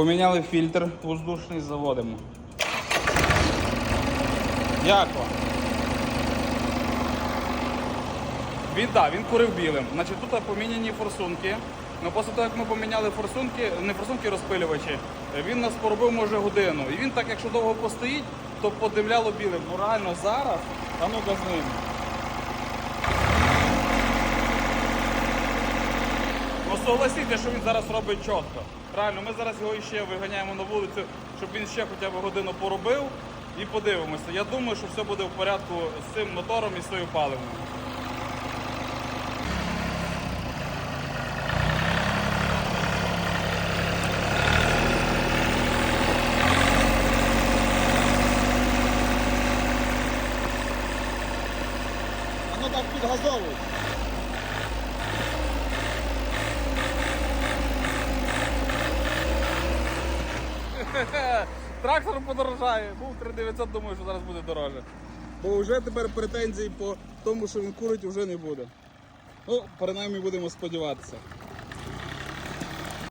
Поміняли фільтр воздушний, заводимо. Як? Він так, він курив білим. Значить, тут поміняні форсунки. Ну, після того, як ми поміняли форсунки, не форсунки розпилювачі, він нас поробив може годину. І він так, якщо довго постоїть, то подивляло білим. Ну реально зараз, а ну-ка з ним. Согласіться, що він зараз робить чітко. Правильно, ми зараз його ще виганяємо на вулицю, щоб він ще хоча б годину поробив і подивимося. Я думаю, що все буде в порядку з цим мотором і з цією паливною. Ну так підгазовуй. Трактор подорожає. Був 3900, думаю, що зараз буде дороже. Бо вже тепер претензій по тому, що він курить, вже не буде. Ну, принаймні будемо сподіватися.